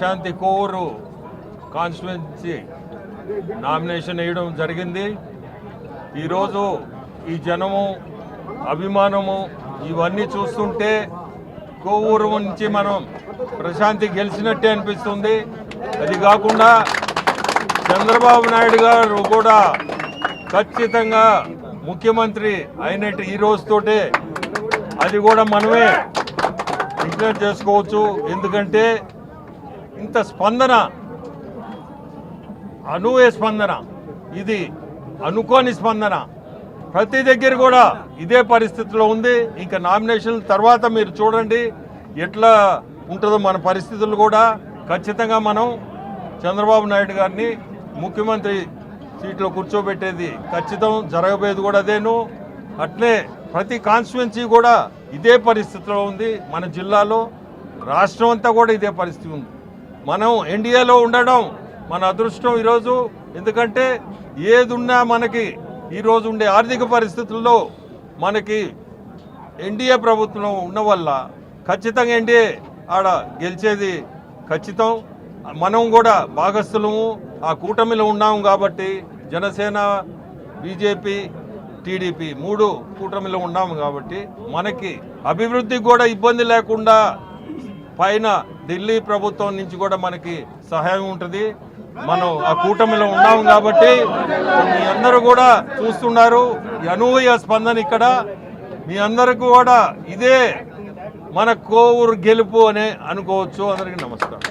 శాంతి కోరు constituency nomination వేయడం జరిగింది. ఈరోజు ఈ జనము అభిమానము ఇవన్నీ చూస్తుంటే కోవూరు నుంచి మనం ప్రశాంతి గెలిచినట్టే అనిపిస్తుంది. అది కాకుండా చంద్రబాబు నాయుడు గారు కూడా ఖచ్చితంగా ముఖ్యమంత్రి అయినట్టు ఈ రోజుతోటే అది కూడా మనమే డిక్లేర్ చేసుకోవచ్చు. ఎందుకంటే ఇంత స్పందన? అనువే స్పందన. ఇది అనుకోని స్పందన. ప్రతి దగ్గర కూడా ఇదే పరిస్థితిలో ఉంది. ఇంకా నామినేషన్ తర్వాత మీరు చూడండి ఎట్లా ఉంటుందో మన పరిస్థితులు కూడా. ఖచ్చితంగా మనం చంద్రబాబు నాయుడు గారిని ముఖ్యమంత్రి సీట్లో కూర్చోబెట్టేది ఖచ్చితం జరగబోయేది కూడా అదేను. అట్లే ప్రతి కాన్స్టిట్యున్సీ కూడా ఇదే పరిస్థితిలో ఉంది. మన జిల్లాలో రాష్ట్రం అంతా కూడా ఇదే పరిస్థితి ఉంది. మనం ఎన్డీఏలో ఉండడం మన అదృష్టం ఈరోజు. ఎందుకంటే ఏదున్నా మనకి ఈరోజు ఉండే ఆర్థిక పరిస్థితుల్లో మనకి ఎన్డీఏ ప్రభుత్వం ఉన్న వల్ల ఖచ్చితంగా ఎన్డీఏ ఆడ గెలిచేది ఖచ్చితం. మనం కూడా భాగస్థులము ఆ కూటమిలో ఉన్నాము కాబట్టి జనసేన బీజేపీ టీడీపీ మూడు కూటమిలో ఉన్నాము కాబట్టి మనకి అభివృద్ధికి కూడా ఇబ్బంది లేకుండా పైన ఢిల్లీ ప్రభుత్వం నుంచి కూడా మనకి సహాయం ఉంటుంది. మనం ఆ కూటమిలో ఉన్నాం కాబట్టి మీ అందరూ కూడా చూస్తున్నారు. అనూహ్య స్పందన ఇక్కడ. మీ అందరికీ కూడా ఇదే మన కోవూరు గెలుపు అనే అనుకోవచ్చు. అందరికీ నమస్కారం.